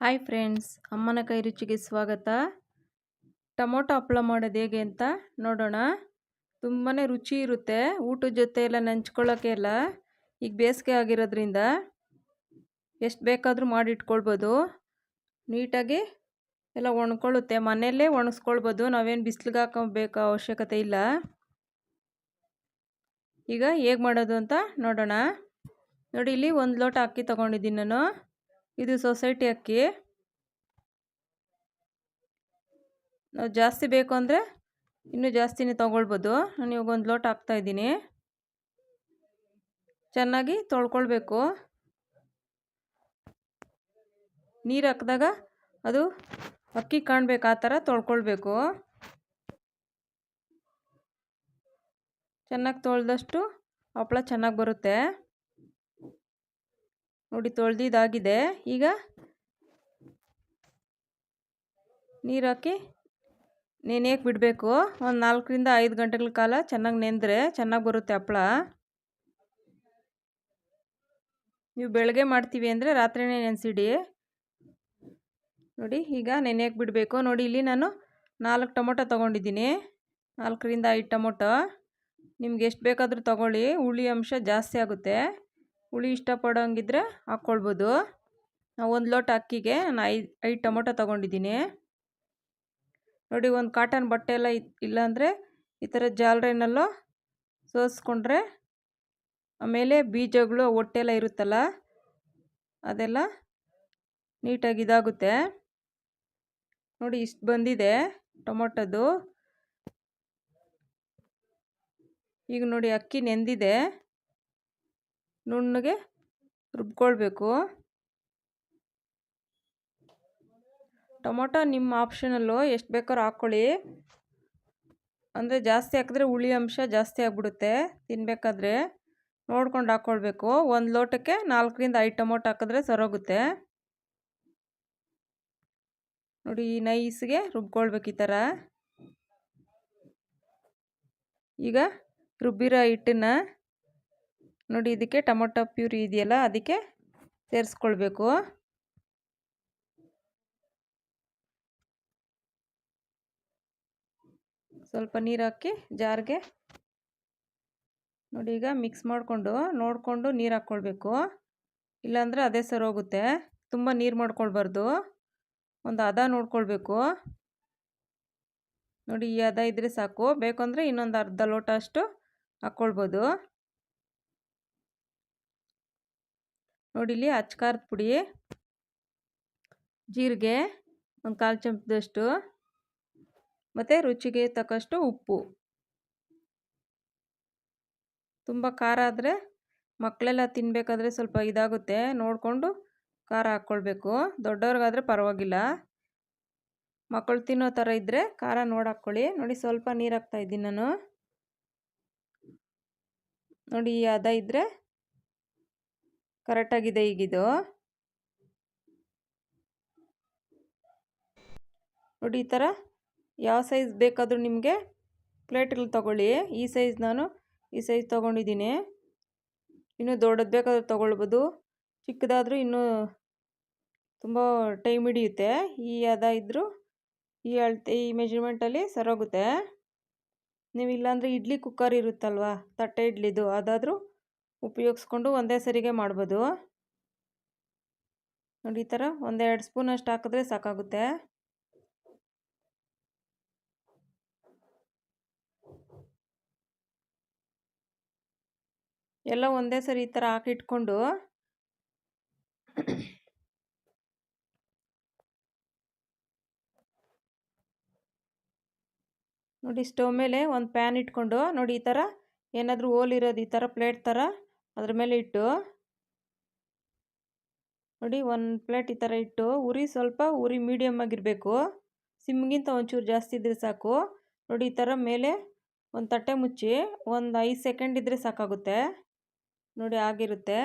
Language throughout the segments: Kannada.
ಹಾಯ್ ಫ್ರೆಂಡ್ಸ್ ಅಮ್ಮನ ಕೈ ರುಚಿಗೆ ಸ್ವಾಗತ. ಟೊಮೊಟೊ ಹಪ್ಪಳ ಮಾಡೋದು ಹೇಗೆ ಅಂತ ನೋಡೋಣ. ತುಂಬಾ ರುಚಿ ಇರುತ್ತೆ, ಊಟದ ಜೊತೆ ಎಲ್ಲ ನೆಂಚ್ಕೊಳ್ಳೋಕ್ಕೆ ಎಲ್ಲ ಈಗ ಬೇಸಿಗೆ ಆಗಿರೋದ್ರಿಂದ ಎಷ್ಟು ಬೇಕಾದರೂ ಮಾಡಿಟ್ಕೊಳ್ಬೋದು. ನೀಟಾಗಿ ಎಲ್ಲ ಒಣ್ಕೊಳ್ಳುತ್ತೆ, ಮನೆಯಲ್ಲೇ ಒಣಗಿಸ್ಕೊಳ್ಬೋದು, ನಾವೇನು ಬಿಸಿಲಿಗೆ ಹಾಕೋಬೇಕು ಅವಶ್ಯಕತೆ ಇಲ್ಲ. ಈಗ ಹೇಗೆ ಮಾಡೋದು ಅಂತ ನೋಡೋಣ. ನೋಡಿ, ಇಲ್ಲಿ ಒಂದು ಲೋಟ ಅಕ್ಕಿ ತೊಗೊಂಡಿದ್ದೀನಿ ನಾನು. ಇದು ಸೊಸೈಟಿ ಅಕ್ಕಿ. ನಾವು ಜಾಸ್ತಿ ಬೇಕು ಅಂದರೆ ಇನ್ನೂ ಜಾಸ್ತಿನೇ ತೊಗೊಳ್ಬೋದು. ನಾನು ಇವಾಗ ಒಂದು ಲೋಟ ಹಾಕ್ತಾಯಿದ್ದೀನಿ ಚೆನ್ನಾಗಿ ತೊಳ್ಕೊಳ್ಬೇಕು. ನೀರು ಹಾಕಿದಾಗ ಅದು ಅಕ್ಕಿ ಕಾಣಬೇಕು, ಆ ಥರ ತೊಳ್ಕೊಳ್ಬೇಕು. ಚೆನ್ನಾಗಿ ತೊಳೆದಷ್ಟು ಹಪ್ಪಳ ಚೆನ್ನಾಗಿ ಬರುತ್ತೆ. ನೋಡಿ ತೊಳೆದಿದ್ದಾಗಿದೆ ಈಗ ನೀರು ಹಾಕಿ ನೆನೆಯಕ್ಕೆ ಬಿಡಬೇಕು. ಒಂದು ನಾಲ್ಕರಿಂದ ಐದು ಗಂಟೆಗಳ ಕಾಲ ಚೆನ್ನಾಗಿ ನೆಂದರೆ ಚೆನ್ನಾಗಿ ಬರುತ್ತೆ ಹಪ್ಪಳ. ನೀವು ಬೆಳಗ್ಗೆ ಮಾಡ್ತೀವಿ ಅಂದರೆ ರಾತ್ರಿನೇ ನೆನೆಸಿಡಿ. ನೋಡಿ ಈಗ ನೆನೆಯಕ್ಕೆ ಬಿಡಬೇಕು. ನೋಡಿ ಇಲ್ಲಿ ನಾನು ನಾಲ್ಕು ಟೊಮೊಟೊ ತೊಗೊಂಡಿದ್ದೀನಿ. ನಾಲ್ಕರಿಂದ ಐದು ಟೊಮೊಟೊ. ನಿಮ್ಗೆ ಎಷ್ಟು ಬೇಕಾದರೂ ತೊಗೊಳ್ಳಿ. ಹುಳಿ ಅಂಶ ಜಾಸ್ತಿ ಆಗುತ್ತೆ. ಹುಳಿ ಇಷ್ಟಪಡೋಂಗಿದ್ರೆ ಹಾಕ್ಕೊಳ್ಬೋದು ನಾವು ಒಂದು ಲೋಟ ಅಕ್ಕಿಗೆ ನಾನು ಐದು ಐದು ಟೊಮೊಟೊ ತೊಗೊಂಡಿದ್ದೀನಿ. ನೋಡಿ ಒಂದು ಕಾಟನ್ ಬಟ್ಟೆ ಎಲ್ಲ ಇಲ್ಲಾಂದರೆ ಈ ಥರ ಜಾಲರಿನಲ್ಲೋ ಸೋಸ್ಕೊಂಡ್ರೆ ಆಮೇಲೆ ಬೀಜಗಳು ಹೊಟ್ಟೆಲ್ಲ ಇರುತ್ತಲ್ಲ, ಅದೆಲ್ಲ ನೀಟಾಗಿ ಇದಾಗುತ್ತೆ. ನೋಡಿ ಇಷ್ಟು ಬಂದಿದೆ ಟೊಮೊಟೊದು. ಈಗ ನೋಡಿ ಅಕ್ಕಿ ನೆಂದಿದೆ. ನುಣ್ಣಗೆ ರುಬ್ಕೊಳ್ಬೇಕು. ಟೊಮೊಟೊ ನಿಮ್ಮ ಆಪ್ಷನಲ್ಲು ಎಷ್ಟು ಬೇಕಾದ್ರೂ ಹಾಕ್ಕೊಳ್ಳಿ. ಅಂದರೆ ಜಾಸ್ತಿ ಹಾಕಿದ್ರೆ ಹುಳಿ ಅಂಶ ಜಾಸ್ತಿ ಆಗಿಬಿಡುತ್ತೆ ತಿನ್ನಬೇಕಾದ್ರೆ ನೋಡ್ಕೊಂಡು ಹಾಕ್ಕೊಳ್ಬೇಕು. ಒಂದು ಲೋಟಕ್ಕೆ ನಾಲ್ಕರಿಂದ ಐದು ಟೊಮೊಟೊ ಹಾಕಿದ್ರೆ ಸರೋಗುತ್ತೆ. ನೋಡಿ ಈ ನೈಸ್ಗೆ ರುಬ್ಕೊಳ್ಬೇಕು ಈ ಥರ. ಈಗ ರುಬ್ಬಿರೋ ಹಿಟ್ಟನ್ನು ನೋಡಿ ಇದಕ್ಕೆ ಟೊಮೊಟೊ ಪ್ಯೂರಿ ಇದೆಯಲ್ಲ, ಅದಕ್ಕೆ ಸೇರಿಸ್ಕೊಳ್ಬೇಕು. ಸ್ವಲ್ಪ ನೀರು ಹಾಕಿ ಜಾರ್ಗೆ ನೋಡಿ ಈಗ ಮಿಕ್ಸ್ ಮಾಡಿಕೊಂಡು ನೋಡಿಕೊಂಡು ನೀರು ಹಾಕ್ಕೊಳ್ಬೇಕು. ಇಲ್ಲಾಂದರೆ ಅದೇ ಸರೋಗುತ್ತೆ ತುಂಬ ನೀರು ಮಾಡ್ಕೊಳ್ಬಾರ್ದು. ಒಂದು ಹದ ನೋಡ್ಕೊಳ್ಬೇಕು. ನೋಡಿ ಈ ಹದ ಇದ್ದರೆ ಸಾಕು. ಬೇಕಂದರೆ ಇನ್ನೊಂದು ಅರ್ಧ ಲೋಟ ಅಷ್ಟು ಹಾಕ್ಕೊಳ್ಬೋದು. ನೋಡಿ ಇಲ್ಲಿ ಅಚ್ಕಾರದ ಪುಡಿ, ಜೀರಿಗೆ, ಒಂದು ಕಾಲು ಚಮಚದಷ್ಟು, ಮತ್ತು ರುಚಿಗೆ ತಕ್ಕಷ್ಟು ಉಪ್ಪು. ತುಂಬ ಖಾರ ಆದರೆ ಮಕ್ಕಳೆಲ್ಲ ತಿನ್ನಬೇಕಾದ್ರೆ ಸ್ವಲ್ಪ ಇದಾಗುತ್ತೆ. ನೋಡಿಕೊಂಡು ಖಾರ ಹಾಕ್ಕೊಳ್ಬೇಕು ದೊಡ್ಡವ್ರಿಗಾದರೆ ಪರವಾಗಿಲ್ಲ. ಮಕ್ಕಳು ತಿನ್ನೋ ಥರ ಇದ್ದರೆ ಖಾರ ನೋಡಿ ಹಾಕ್ಕೊಳ್ಳಿ. ನೋಡಿ ಸ್ವಲ್ಪ ನೀರು ಹಾಕ್ತಾಯಿದ್ದೀನಿ ನಾನು. ನೋಡಿ ಈ ಅದ ಇದ್ದರೆ ಕರೆಕ್ಟಾಗಿದೆ ಈಗಿದು ನೋಡಿ ಈ ಥರ ಯಾವ ಸೈಜ್ ಬೇಕಾದರೂ ನಿಮಗೆ ಪ್ಲೇಟ್ಗಳು ತೊಗೊಳ್ಳಿ. ಈ ಸೈಜ್ ನಾನು ಈ ಸೈಜ್ ತೊಗೊಂಡಿದ್ದೀನಿ. ಇನ್ನೂ ದೊಡ್ಡದು ಬೇಕಾದರೂ ತೊಗೊಳ್ಬೋದು. ಚಿಕ್ಕದಾದರೂ ಇನ್ನೂ ತುಂಬ ಟೈಮ್ ಹಿಡಿಯುತ್ತೆ. ಈ ಅದ ಇದ್ದರೂ ಈ ಅಳತೆ ಈ ಮೆಜರ್ಮೆಂಟಲ್ಲಿ ಸರೋಗುತ್ತೆ ನೀವು ಇಲ್ಲಾಂದರೆ ಇಡ್ಲಿ ಕುಕ್ಕರ್ ಇರುತ್ತಲ್ವ, ತಟ್ಟೆ ಇಡ್ಲಿದು, ಅದಾದರೂ ಉಪಯೋಗಿಸ್ಕೊಂಡು ಒಂದೇ ಸರಿಗೆ ಮಾಡ್ಬೋದು. ನೋಡಿ ಈ ಥರ ಒಂದೆರಡು ಸ್ಪೂನ್ ಅಷ್ಟು ಹಾಕಿದ್ರೆ ಸಾಕಾಗುತ್ತೆ. ಎಲ್ಲ ಒಂದೇ ಸರಿ ಈ ಥರ ಹಾಕಿಟ್ಕೊಂಡು ನೋಡಿ ಸ್ಟವ್ ಮೇಲೆ ಒಂದು ಪ್ಯಾನ್ ಇಟ್ಕೊಂಡು ನೋಡಿ ಈ ಥರ ಏನಾದರೂ ಹೋಲಿರೋದು ಈ ಥರ ಪ್ಲೇಟ್ ಥರ ಅದ್ರ ಮೇಲೆ ಇಟ್ಟು ನೋಡಿ ಒಂದು ಪ್ಲೇಟ್ ಈ ಥರ ಇಟ್ಟು ಉರಿ ಸ್ವಲ್ಪ ಉರಿ ಮೀಡಿಯಮ್ ಆಗಿರಬೇಕು. ಸಿಮ್ಗಿಂತ ಒಂಚೂರು ಜಾಸ್ತಿ ಇದ್ದರೆ ಸಾಕು. ನೋಡಿ ಈ ಥರ ಮೇಲೆ ಒಂದು ತಟ್ಟೆ ಮುಚ್ಚಿ ಒಂದು ಐದು ಸೆಕೆಂಡ್ ಇದ್ದರೆ ಸಾಕಾಗುತ್ತೆ. ನೋಡಿ ಆಗಿರುತ್ತೆ.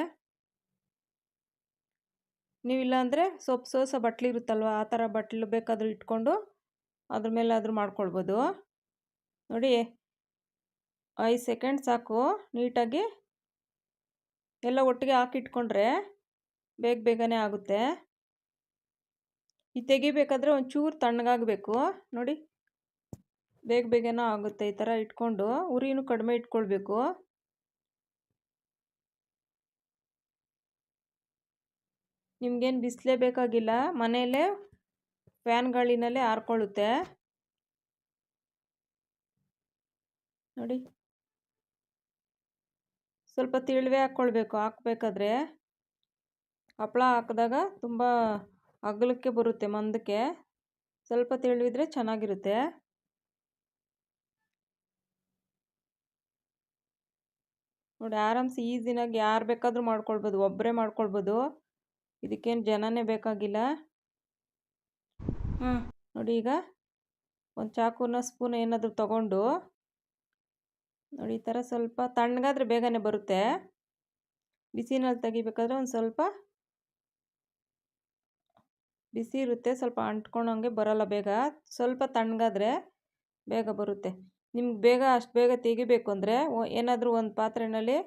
ನೀವಿಲ್ಲ ಅಂದರೆ ಸೊಪ್ಪು ಸೋಸ ಬಟ್ಲು ಇರುತ್ತಲ್ವ, ಆ ಥರ ಬಟ್ಲು ಬೇಕಾದರೂ ಇಟ್ಕೊಂಡು ಅದ್ರ ಮೇಲೆ ಆದರೂ ಮಾಡ್ಕೊಳ್ಬೋದು. ನೋಡಿ, ಐದು ಸೆಕೆಂಡ್ ಸಾಕು ನೀಟಾಗಿ ಎಲ್ಲ ಒಟ್ಟಿಗೆ ಹಾಕಿಟ್ಕೊಂಡ್ರೆ ಬೇಗ ಬೇಗನೆ ಆಗುತ್ತೆ. ಈ ತೆಗಿಬೇಕಾದ್ರೆ ಒಂಚೂರು ತಣ್ಣಗಾಗಬೇಕು. ನೋಡಿ. ಬೇಗ ಬೇಗನೆ ಆಗುತ್ತೆ ಈ ಥರ ಇಟ್ಕೊಂಡು ಉರಿನೂ ಕಡಿಮೆ ಇಟ್ಕೊಳ್ಬೇಕು. ನಿಮ್ಗೇನು ಬಿಸಿಲೇ ಬೇಕಾಗಿಲ್ಲ. ಮನೆಯಲ್ಲೇ ಫ್ಯಾನ್ ಗಾಳಿನಲ್ಲೇ ಆರ್ಕೊಳ್ಳುತ್ತೆ. ನೋಡಿ. ಸ್ವಲ್ಪ ತಿಳುವೆ ಹಾಕ್ಕೊಳ್ಬೇಕು ಹಾಕ್ಬೇಕಾದ್ರೆ ಹಪ್ಪಳ ಹಾಕಿದಾಗ ತುಂಬ ಅಗಲಕ್ಕೆ ಬರುತ್ತೆ ಮಂದಕ್ಕೆ. ಸ್ವಲ್ಪ ತಿಳಿವಿದ್ರೆ ಚೆನ್ನಾಗಿರುತ್ತೆ. ನೋಡಿ ಆರಾಮ್ಸೆ ಈಸಿನಾಗಿ ಯಾರು ಬೇಕಾದರೂ ಮಾಡ್ಕೊಳ್ಬೋದು. ಒಬ್ಬರೇ ಮಾಡ್ಕೊಳ್ಬೋದು. ಇದಕ್ಕೇನು ಜನನೇ ಬೇಕಾಗಿಲ್ಲ. ನೋಡಿ ಈಗ ಒಂದು ಚಾಕುನ ಸ್ಪೂನ್ ಏನಾದರೂ ತಗೊಂಡು ನೋಡಿ, ಈ ಥರ ಸ್ವಲ್ಪ ತಣ್ಣಗಾದ್ರೆ ಬೇಗನೆ ಬರುತ್ತೆ. ಬಿಸಿನಲ್ಲಿ ತೆಗಿಬೇಕಾದ್ರೆ ಒಂದು ಸ್ವಲ್ಪ ಬಿಸಿ ಇರುತ್ತೆ, ಸ್ವಲ್ಪ ಅಂಟ್ಕೊಳಂಗೆ ಬರೋಲ್ಲ ಬೇಗ. ಸ್ವಲ್ಪ ತಣ್ಣಗಾದ್ರೆ ಬೇಗ ಬರುತ್ತೆ. ನಿಮ್ಗೆ ಬೇಗ, ಅಷ್ಟು ಬೇಗ ತೆಗಿಬೇಕು ಅಂದರೆ ಏನಾದರೂ ಒಂದು ಪಾತ್ರೆಯಲ್ಲಿ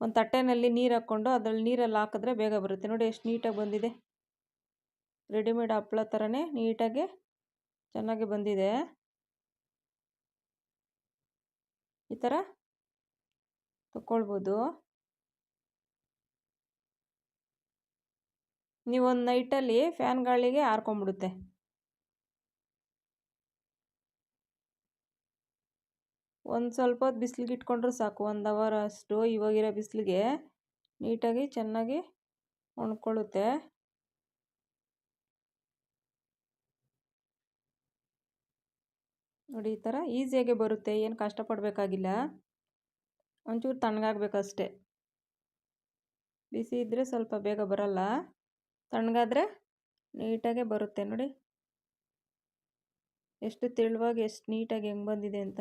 ಒಂದು ತಟ್ಟೆನಲ್ಲಿ ನೀರು ಹಾಕ್ಕೊಂಡು ಅದರಲ್ಲಿ ನೀರಲ್ಲಿ ಹಾಕಿದ್ರೆ ಬೇಗ ಬರುತ್ತೆ. ನೋಡಿ, ಎಷ್ಟು ನೀಟಾಗಿ ಬಂದಿದೆ. ರೆಡಿಮೇಡ್ ಹಪ್ಪಳ ಥರನೇ ನೀಟಾಗಿ ಚೆನ್ನಾಗಿ ಬಂದಿದೆ. ಈ ಥರ ತಗೊಳ್ಬೋದು ನೀವು ಒಂದು ನೈಟಲ್ಲಿ ಫ್ಯಾನ್ ಗಾಳಿಗೆ ಹಾರ್ಕೊಂಬಿಡುತ್ತೆ ಒಂದು ಸ್ವಲ್ಪ ಹೊತ್ತು ಬಿಸಿಲಿಗೆ ಇಟ್ಕೊಂಡ್ರೂ ಸಾಕು. ಒಂದು ಅವರ್ ಅಷ್ಟು ಇವಾಗಿರೋ ಬಿಸಿಲಿಗೆ ನೀಟಾಗಿ ಚೆನ್ನಾಗಿ ಒಣ್ಕೊಳ್ಳುತ್ತೆ ನೋಡಿ ಈ ಥರ ಈಸಿಯಾಗೆ ಬರುತ್ತೆ, ಏನು ಕಷ್ಟಪಡಬೇಕಾಗಿಲ್ಲ. ಒಂಚೂರು ತಣ್ಣಗಾಗಬೇಕಷ್ಟೆ. ಬಿಸಿ ಇದ್ದರೆ ಸ್ವಲ್ಪ ಬೇಗ ಬರಲ್ಲ. ತಣ್ಣಗಾದರೆ ನೀಟಾಗೆ ಬರುತ್ತೆ ನೋಡಿ. ಎಷ್ಟು ತೆಳುವಾಗಿ, ಎಷ್ಟು ನೀಟಾಗಿ ಹೆಂಗೆ ಬಂದಿದೆ ಅಂತ.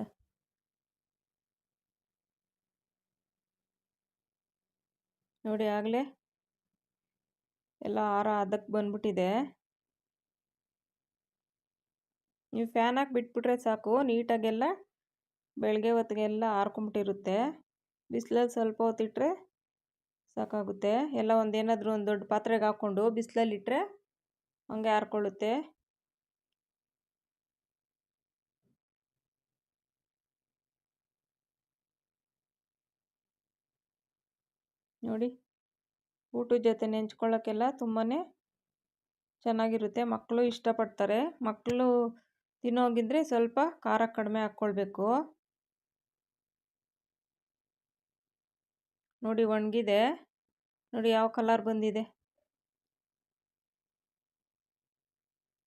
ನೋಡಿ ಆಗಲೇ ಎಲ್ಲ ಆರ ಅದಕ್ಕೆ ಬಂದ್ಬಿಟ್ಟಿದೆ. ನೀವು ಫ್ಯಾನ್ ಹಾಕಿ ಬಿಟ್ಬಿಟ್ರೆ ಸಾಕು, ನೀಟಾಗೆಲ್ಲ ಬೆಳಗ್ಗೆ ಹೊತ್ತಿಗೆಲ್ಲ ಆರ್ಕೊಂಬಿಟ್ಟಿರುತ್ತೆ. ಬಿಸಿಲಲ್ಲಿ ಸ್ವಲ್ಪ ಹೊತ್ತಿಟ್ರೆ ಸಾಕಾಗುತ್ತೆ. ಎಲ್ಲ ಒಂದೇನಾದರೂ ಒಂದು ದೊಡ್ಡ ಪಾತ್ರೆಗೆ ಹಾಕ್ಕೊಂಡು ಬಿಸಿಲಲ್ಲಿಟ್ಟರೆ ಹಂಗೆ ಆರ್ಕೊಳ್ಳುತ್ತೆ. ನೋಡಿ, ಊಟದ ಜೊತೆ ನೆಂಚ್ಕೊಳ್ಳೋಕ್ಕೆಲ್ಲ ತುಂಬಾ ಚೆನ್ನಾಗಿರುತ್ತೆ. ಮಕ್ಕಳು ಇಷ್ಟಪಡ್ತಾರೆ. ಮಕ್ಕಳು ತಿನ್ನೋಗಿದ್ರೆ ಸ್ವಲ್ಪ ಖಾರ ಕಡಿಮೆ ಹಾಕ್ಕೊಳ್ಬೇಕು. ನೋಡಿ ಒಣಗಿದೆ. ನೋಡಿ ಯಾವ ಕಲರ್ ಬಂದಿದೆ.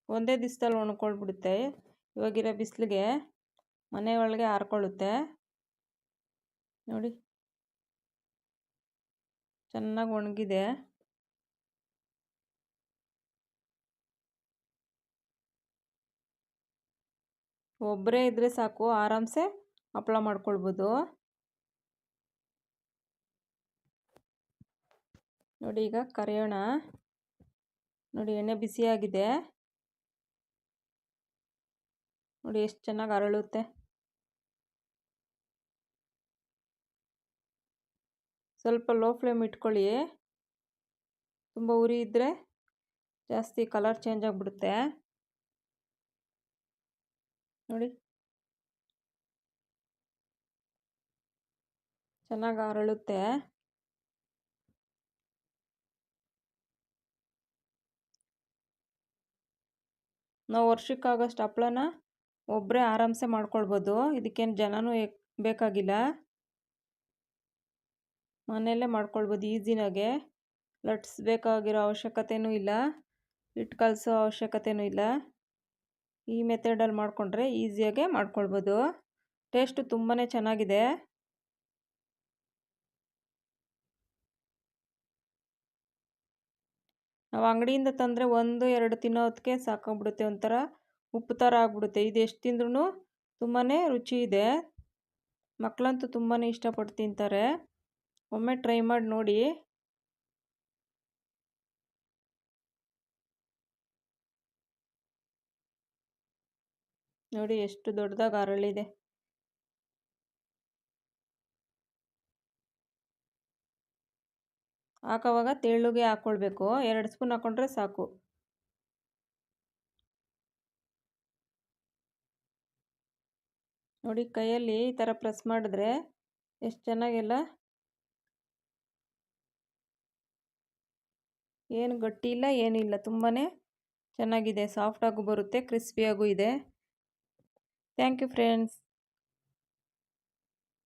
ಒಂದೇ ದಿವಸದಲ್ಲಿ ಒಣಕೊಳ್ಬಿಡುತ್ತೆ. ಇವಾಗಿರೋ ಬಿಸಿಲಿಗೆ ಮನೆ ಒಳಗೆ ಹಾರ್ಕೊಳ್ಳುತ್ತೆ ನೋಡಿ. ಚೆನ್ನಾಗಿ ಒಣಗಿದೆ. ಒಬ್ಬರೇ ಇದ್ದರೆ ಸಾಕು, ಆರಾಮ್ಸೆ ಹಪ್ಪಳ ಮಾಡ್ಕೊಳ್ಬೋದು. ನೋಡಿ ಈಗ ಕರಿಯೋಣ. ನೋಡಿ ಎಣ್ಣೆ ಬಿಸಿಯಾಗಿದೆ ನೋಡಿ ಎಷ್ಟು ಚೆನ್ನಾಗಿ ಅರಳುತ್ತೆ. ಸ್ವಲ್ಪ ಲೋ ಫ್ಲೇಮ್ ಇಟ್ಕೊಳ್ಳಿ. ತುಂಬ ಉರಿ ಇದ್ದರೆ ಜಾಸ್ತಿ ಕಲರ್ ಚೇಂಜ್ ಆಗಿಬಿಡುತ್ತೆ. ನೋಡಿ. ಚೆನ್ನಾಗಿ ಅರಳುತ್ತೆ. ನಾವು ವರ್ಷಕ್ಕಾಗೋಷ್ಟು ಹಪ್ಪಳನ ಒಬ್ಬರೇ ಆರಾಮ್ಸೆ ಮಾಡ್ಕೊಳ್ಬೋದು. ಇದಕ್ಕೇನು ಜನನೂ ಬೇಕಾಗಿಲ್ಲ. ಮನೆಯಲ್ಲೇ ಮಾಡ್ಕೊಳ್ಬೋದು ಈಸಿನಾಗೆ. ಲಟ್ಸ್ಬೇಕಾಗಿರೋ ಅವಶ್ಯಕತೆಯೂ ಇಲ್ಲ. ಹಿಟ್ಟು ಕಲಸೋ ಅವಶ್ಯಕತೆಯೂ ಇಲ್ಲ. ಈ ಮೆಥಡಲ್ಲಿ ಮಾಡಿಕೊಂಡ್ರೆ ಈಸಿಯಾಗೆ ಮಾಡ್ಕೊಳ್ಬೋದು. ಟೇಸ್ಟು ತುಂಬಾ ಚೆನ್ನಾಗಿದೆ. ನಾವು ಅಂಗಡಿಯಿಂದ ತಂದರೆ ಒಂದು, ಎರಡು ತಿನ್ನೋದಕ್ಕೆ ಸಾಕಾಗ್ಬಿಡುತ್ತೆ ಒಂಥರ ಉಪ್ಪು ಥರ ಆಗ್ಬಿಡುತ್ತೆ. ಇದು ಎಷ್ಟು ತಿಂದ್ರೂ ತುಂಬಾ ರುಚಿ ಇದೆ. ಮಕ್ಕಳಂತೂ ತುಂಬಾ ಇಷ್ಟಪಟ್ಟು ತಿಂತಾರೆ. ಒಮ್ಮೆ ಟ್ರೈ ಮಾಡಿ ನೋಡಿ. ನೋಡಿ ಎಷ್ಟು ದೊಡ್ಡದಾಗಿ ಅರಳಿದೆ. ಹಾಕೋವಾಗ ತೆಳ್ಳಗೆ ಹಾಕ್ಕೊಳ್ಬೇಕು ಎರಡು ಸ್ಪೂನ್ ಹಾಕ್ಕೊಂಡ್ರೆ ಸಾಕು. ನೋಡಿ ಕೈಯಲ್ಲಿ ಈ ಥರ ಪ್ರೆಸ್ ಮಾಡಿದ್ರೆ ಎಷ್ಟು ಚೆನ್ನಾಗೆಲ್ಲ ಏನು ಗಟ್ಟಿ ಇಲ್ಲ ಏನಿಲ್ಲ. ತುಂಬಾ ಚೆನ್ನಾಗಿದೆ. ಸಾಫ್ಟಾಗೂ ಬರುತ್ತೆ ಕ್ರಿಸ್ಪಿಯಾಗೂ ಇದೆ. Thank you friends